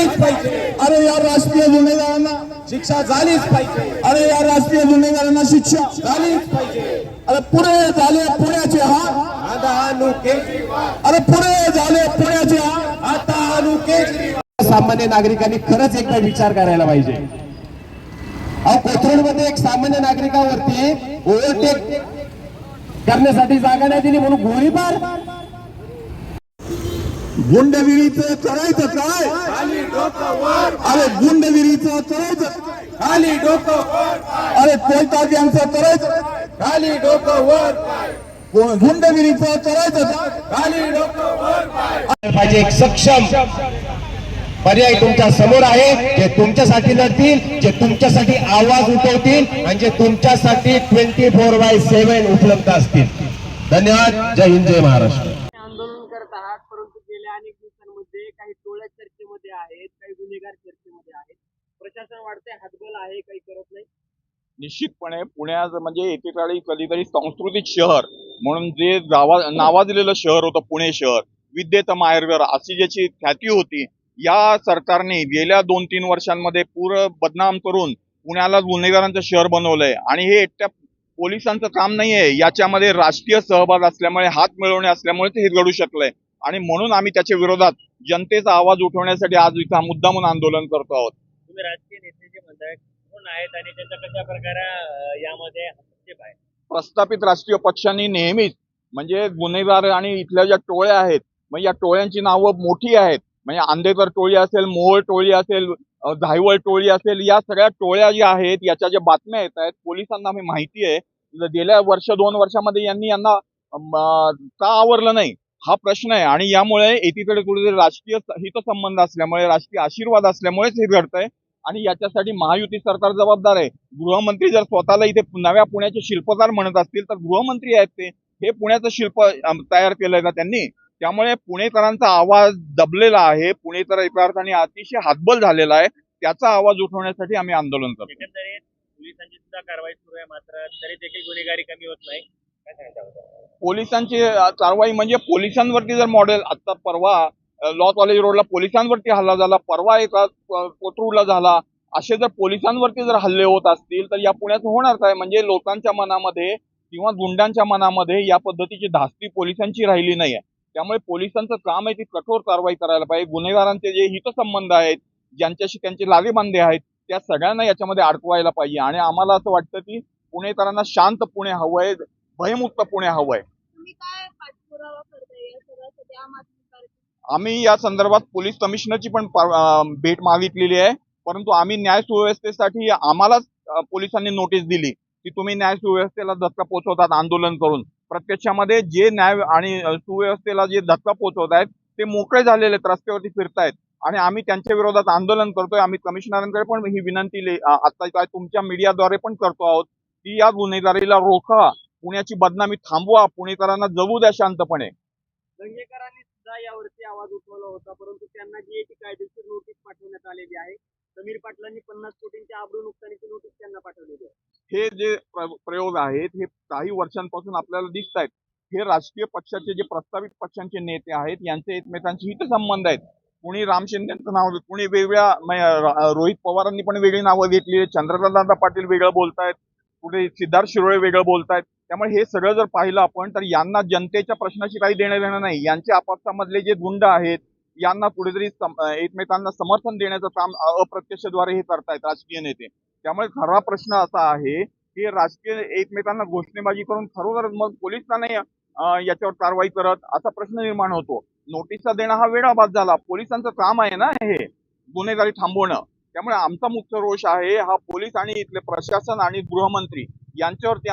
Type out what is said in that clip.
झालीच पाहिजे. अरे या राष्ट्रीय गुन्हेगारांना शिक्षा झालीच पाहिजे. अरे या राष्ट्रीय गुन्हेगारांना शिक्षा झालीच पाहिजे. अरे पुढे झाले पुण्याचे हा अरे पुढे झाले पुण्याचे हा आता केजरीवाल. सामान्य नागरिकांनी खरंच एकदा विचार करायला पाहिजे. अहो कोथरूडमध्ये एक सामान्य नागरिकावरती ओव्हरटेक करण्यासाठी जागा नाही दिली म्हणून गोळीबार. गुंडगिरीचं करायचं काय? खाली डोकं वर. अरे गुंडगिरीचं करायचं खाली डोकं वर. अरे कोलतात यांचं करायचं खाली डोकं वर. गुंडगिरीचं करायचं? काय? खाली डोकं वर. पाहिजे एक सक्षम पर्याय तुमच्यासमोर आहे जे तुमच्यासाठी लढतील जे तुमच्यासाठी आवाज उठवतील आणि जे तुमच्यासाठी ट्वेंटी फोर बाय सेव्हन उपलब्ध असतील. धन्यवाद. जय हिंद जय महाराष्ट्र आंदोलन करत आहात परंतु गेल्या अनेक दिवसांमध्ये काही टोळ्या चर्चेमध्ये आहेत काही गुन्हेगार चर्चेमध्ये आहेत. प्रशासन वाढते हातबल आहे काही करत नाही. निश्चितपणे पुण्याचं म्हणजे एकेकाळी कधीतरी सांस्कृतिक शहर म्हणून जे नावा नावाजलेलं शहर होतं पुणे शहर विद्येचं माहेरघर अशी ज्याची ख्याती होती या सरकारने गेल्या दोन तीन वर्षांमध्ये पूर बदनाम करून पुण्याला गुन्हेगारांचं शहर बनवलंय. आणि हे एकट्या पोलिसांचं काम नाहीये याच्यामध्ये राजकीय सहभाग असल्यामुळे हात मिळवणे असल्यामुळे ते हे घडू शकलंय. आणि म्हणून आम्ही त्याच्या विरोधात जनतेचा आवाज उठवण्यासाठी आज इथं हा मुद्दामून आंदोलन करतो आहोत. तुम्ही राजकीय नेते जे म्हणताय कोण आहेत आणि त्यांचा कशा प्रकारे यामध्ये हस्तक्षेप आहे? प्रस्थापित राष्ट्रीय पक्षांनी नेहमीच म्हणजे गुन्हेगार आणि इथल्या ज्या टोळ्या आहेत म्हणजे या टोळ्यांची नावं मोठी आहेत म्हणजे आंदेकर टोळी असेल मोहोळ टोळी असेल धायवळ टोळी असेल या सगळ्या टोळ्या ज्या आहेत याच्या ज्या बातम्या येत आहेत पोलिसांना आम्ही माहिती आहे. गेल्या वर्ष दोन वर्षामध्ये यांनी यांना का आवरलं नाही? हा प्रश्न आहे. आणि यामुळे एकीकडे कुठेतरी राजकीय हितसंबंध असल्यामुळे राजकीय आशीर्वाद असल्यामुळेच हे घडतंय. आणि याच्यासाठी महायुती सरकार जबाबदार आहे. गृहमंत्री जर स्वतःला इथे नव्या पुण्याचे शिल्पकार म्हणत असतील तर गृहमंत्री आहेत ते. हे पुण्याचं शिल्प तयार केलंय ना त्यांनी. त्यामुळे पुणेकरांचा आवाज दबलेला आहे. पुणेकर एका अर्थाने अतिशय हातबल झालेला आहे. त्याचा आवाज उठवण्यासाठी आम्ही आंदोलन करतो पोलिसांची सुद्धा कारवाई सुरू आहे मात्र तरी देखील गुन्हेगारी कमी होत नाही. पोलिसांची कारवाई म्हणजे पोलिसांवरती जर मॉडेल आता परवा लॉ कॉलेज रोडला पोलिसांवरती हल्ला झाला परवा एका कोथरूडला झाला असे जर पोलिसांवरती जर हल्ले होत असतील तर या पुण्यात होणार काय? म्हणजे लोकांच्या मनामध्ये किंवा गुंडांच्या मनामध्ये या पद्धतीची धास्ती पोलिसांची राहिली नाही आहे त्यामुळे पोलिसांचं काम आहे ती कठोर कारवाई करायला पाहिजे. गुन्हेगारांचे जे हितसंबंध आहेत ज्यांच्याशी त्यांचे लागेबांधे आहेत त्या सगळ्यांना याच्यामध्ये अडकवायला पाहिजे. आणि आम्हाला असं वाटतं की पुणेकरांना शांत पुणे हवं आहे. भयमुक्त पुणे हवंय आम्ही या संदर्भात पोलीस कमिशनरची पण भेट मागितलेली आहे. परंतु आम्ही न्याय सुव्यवस्थेसाठी आम्हालाच पोलिसांनी नोटीस दिली की तुम्ही न्याय सुव्यवस्थेला धक्का पोहोचवतात आंदोलन करून. प्रत्यक्षामध्ये जे न्याय आणि सुव्यवस्थेला जे धक्का पोहोचवत आहेत ते मोकळे झालेले आहेत रस्त्यावरती फिरतायत. आणि आम्ही त्यांच्या विरोधात आंदोलन करतोय. आम्ही कमिशनरांकडे पण ही विनंती आता काय तुमच्या मीडियाद्वारे पण करतो आहोत की या गुन्हेगारीला रोखा. पुण्याची बदनामी थांबवा पुणेकरांना जगू द्या शांतपणे. दंगेकरांनी सुद्धा यावरती आवाज उठवला होता परंतु त्यांना जी एक कायदेशीर नोटीस पाठवण्यात आलेली आहे. समीर पाटलांनी पन्नास कोटींची आबरू नुकसानीची नोटीस त्यांना पाठवलेली आहे. हे जे प्र- प्रयोग आहेत हे काही वर्षांपासून आपल्याला दिसत आहेत. हे राजकीय पक्षाचे जे प्रस्तावित पक्षांचे नेते आहेत यांचे एकमेकांशी हितसंबंध आहेत. कुणी राम शिंदेचं नाव कुणी वेगळ्या रोहित पवारांनी पण वेगळी नावं घेतली चंद्रकांतदादा पाटील वेगळं बोलतायत. कुठे सिद्धार्थ शिरोळे वेगळं बोलतायत. त्यामुळे हे सगळं जर पाहिलं आपण तर यांना जनतेच्या प्रश्नाशी काही देणं देणं नाही. यांचे आपापसामधले जे गुंड आहेत यांना कुठेतरी एकमेकांना समर्थन देण्याचं काम अप्रत्यक्षद्वारे हे करतायत राजकीय नेते. त्यामुळे खरा प्रश्न असा आहे की राजकीय एकमेकांना घोषणेबाजी करून खरोखर मग पोलीस नाही याच्यावर कारवाई करत असा प्रश्न निर्माण होतो. नोटीसचा देणं हा वेळाबाद झाला. पोलिसांचं काम आहे ना हे गुन्हेगारी थांबवणं. त्यामुळे आमचा मुख्य रोष आहे हा पोलीस आणि इथले प्रशासन आणि गृहमंत्री यांच्यावरती